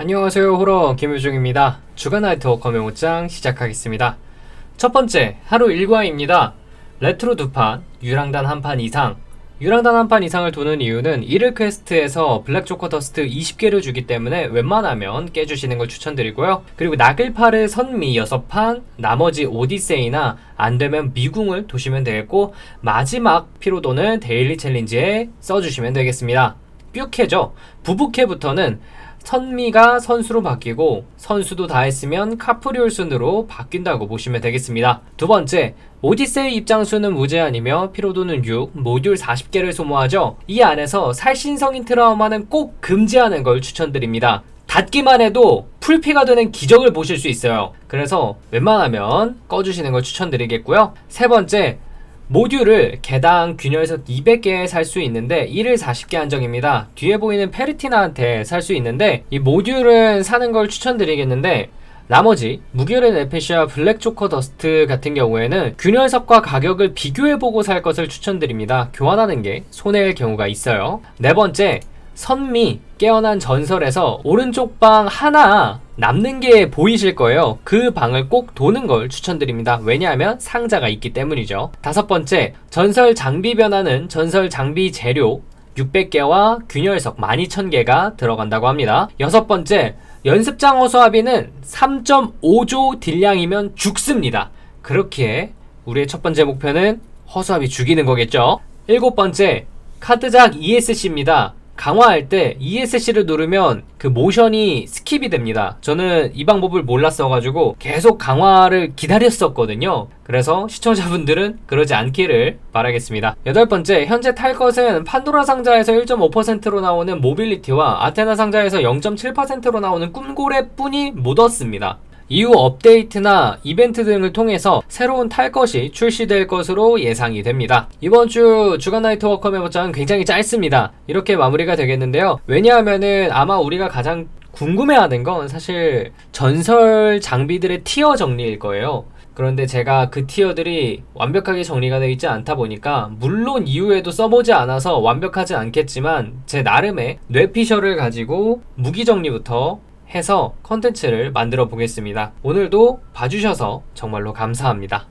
안녕하세요 호러 김효중입니다. 주간 나이트워커 메모장 시작하겠습니다. 첫 번째 하루 일과입니다. 레트로 두 판, 유랑단 한 판 이상 유랑단 한 판 이상을 도는 이유는 1일 퀘스트에서 블랙 조커 더스트 20개를 주기 때문에 웬만하면 깨주시는 걸 추천드리고요. 그리고 나글파르 선미 6판, 나머지 오디세이나 안되면 미궁을 도시면 되겠고 마지막 피로도는 데일리 챌린지에 써주시면 되겠습니다. 뷰캐죠. 부부캐부터는 선미가 선수로 바뀌고 선수도 다 했으면 카프리올 순으로 바뀐다고 보시면 되겠습니다. 두 번째, 오디세이 입장수는 무제한이며 피로도는 6, 모듈 40개를 소모하죠. 이 안에서 살신성인 트라우마는 꼭 금지하는 걸 추천드립니다. 닫기만 해도 풀피가 되는 기적을 보실 수 있어요. 그래서 웬만하면 꺼주시는 걸 추천드리겠고요. 세 번째, 모듈을 개당 균열석 200개 살수 있는데 1일 40개 한정입니다. 뒤에 보이는 페르티나한테 살 수 있는데 이 모듈은 사는 걸 추천드리겠는데 나머지 무결의 에페시아 블랙 조커 더스트 같은 경우에는 균열석과 가격을 비교해보고 살 것을 추천드립니다. 교환하는 게 손해일 경우가 있어요. 네 번째, 선미 깨어난 전설에서 오른쪽 방 하나 남는 게 보이실 거예요. 그 방을 꼭 도는 걸 추천드립니다. 왜냐하면 상자가 있기 때문이죠. 다섯 번째, 전설 장비 변화는 전설 장비 재료 600개와 균열석 12,000개가 들어간다고 합니다. 여섯 번째, 연습장 허수아비는 3.5조 딜량이면 죽습니다. 그렇기에 우리의 첫 번째 목표는 허수아비 죽이는 거겠죠. 일곱 번째, 카드작 ESC입니다. 강화할 때 ESC를 누르면 그 모션이 스킵이 됩니다. 저는 이 방법을 몰랐어가지고 계속 강화를 기다렸었거든요. 그래서 시청자분들은 그러지 않기를 바라겠습니다. 여덟 번째, 현재 탈 것은 판도라 상자에서 1.5%로 나오는 모빌리티와 아테나 상자에서 0.7%로 나오는 꿈고래 뿐이 묻었습니다. 이후 업데이트나 이벤트 등을 통해서 새로운 탈 것이 출시될 것으로 예상이 됩니다. 이번 주 주간 나이트 워커 메모장은 굉장히 짧습니다. 이렇게 마무리가 되겠는데요. 왜냐하면은 아마 우리가 가장 궁금해하는 건 사실 전설 장비들의 티어 정리일 거예요. 그런데 제가 그 티어들이 완벽하게 정리가 되어 있지 않다 보니까 물론 이후에도 써보지 않아서 완벽하지 않겠지만 제 나름의 뇌피셜을 가지고 무기 정리부터 해서 컨텐츠를 만들어 보겠습니다. 오늘도 봐주셔서 정말로 감사합니다.